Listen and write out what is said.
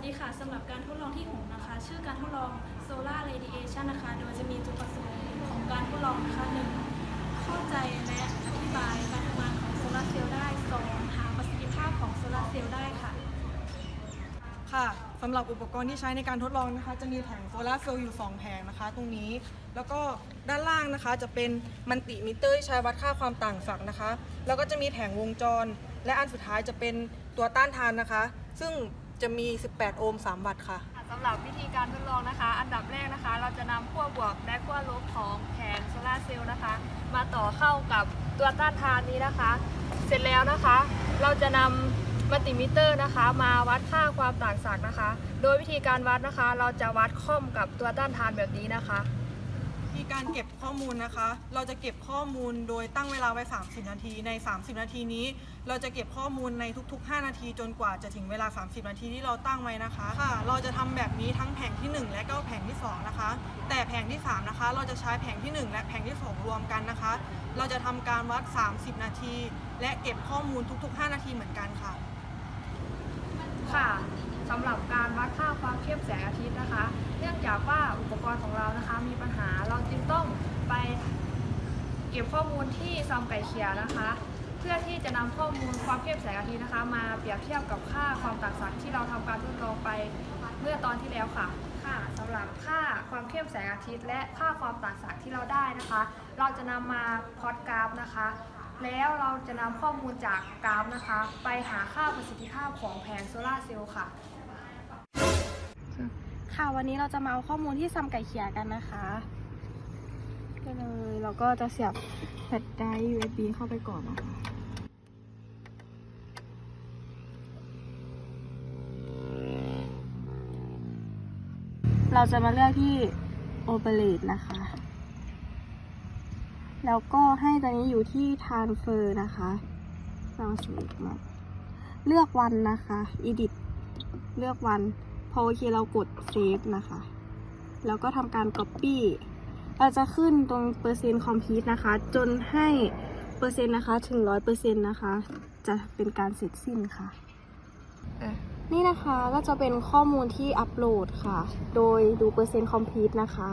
วัสดีค่ะสำหรับการทดลองที่หกนะคะ ชื่อการทดลอง solar radiation นะคะ โดยจะมีจุดประสงค์ของการทดลองนะคะหนึ่งเข้าใจและอธิบายการทำงานของโซลาเซลล์ได้สองหาประสิทธิภาพของโซลาเซลล์ได้ค่ะ ค่ะสำหรับอุปกรณ์ที่ใช้ในการทดลองนะคะ จะมีแผงโซลาเซลล์อยู่ 2 แผงนะคะ ตรงนี้แล้วก็ด้านล่างนะคะจะเป็นมันติมิเตอร์ใช้วัดค่าความต่างฝักนะคะ แล้วก็จะมีแผงวงจร และอันสุดท้ายจะเป็นตัวต้านทานนะคะ ซึ่ง จะมี 18 โอห์ม3วัตต์ค่ะสำหรับวิธีการทดลองนะคะ อันดับแรกนะคะ เราจะนำขั้วบวกและขั้วลบของแผงโซลาร์เซลล์นะคะ มาต่อเข้ากับตัวต้านทานนี้นะคะ เสร็จแล้วนะคะ เราจะนำมัลติมิเตอร์นะคะ มาวัดค่าความต่างศักย์นะคะ โดยวิธีการวัดนะคะ เราจะวัดค่อมกับตัวต้านทานแบบนี้นะคะ ที่การเก็บข้อมูลนะคะ เราจะเก็บข้อมูลโดยตั้งเวลาไว้ 30 นาที ใน 30 นาทีนี้ เราจะเก็บข้อมูลในทุก ๆ 5 นาทีจนกว่าจะถึงเวลา 30 นาทีที่เราตั้งไว้นะคะ ค่ะ เราจะทำแบบนี้ทั้งแผงที่ 1 และก็แผงที่ 2 นะคะ แต่แผงที่ 3 นะคะ เราจะใช้แผงที่ 1 และแผงที่ 2 รวมกันนะคะ เราจะทำการวัด 30 นาที และเก็บข้อมูลทุก ๆ 5 นาทีเหมือนกันค่ะ ค่ะสำหรับการ วัดค่าความเข้มแสงอาทิตย์นะคะ เนื่องจากว่าอุปกรณ์ของเรานะคะ มีปัญหาเราจึงต้องไปเก็บข้อมูลที่ซอมไก่เขียนะคะ เพื่อที่จะนำข้อมูลความเข้มแสงอาทิตย์นะคะ มาเปรียบเทียบกับค่าความต่างศักย์ที่เราทำการทดลองไปเมื่อตอนที่แล้วค่ะค่ะสำหรับค่าความเข้มแสงอาทิตย์ และค่าความต่างศักย์ที่เราได้นะคะ เราจะนำมาพลอตกราฟนะคะ แล้วเราจะนำข้อมูลจากกราฟนะคะ ไปหาค่าประสิทธิภาพของแผงโซลาร์เซลล์ค่ะ ค่ะวันนี้เราจะมาเอาข้อมูลที่ซัมไก่เขียกันนะคะก็เลยเราก็จะเสียบแฟลชไดร์ USB เข้าไปก่อนนะคะเราจะมาเลือกที่ Operate นะคะ แล้วก็ให้ตัวนี้อยู่ที่ Transfer นะคะเราสมัครมาเลือกวันนะคะ Edit เลือกวัน อโอเคเรากดเซฟนะคะ แล้วก็ทำการ Copy เราจะขึ้นตรงเปอร์เซ็นต์คอมพิวนะคะ จนให้เปอร์เซ็นต์นะคะถึงร้อยเปอร์เซ็นต์นะคะ จะเป็นการเสร็จสิ้นค่ะ นี่นะคะก็จะเป็นข้อมูลที่อัปโหลดค่ะ โดยดูเปอร์เซ็นต์คอมพิวนะคะ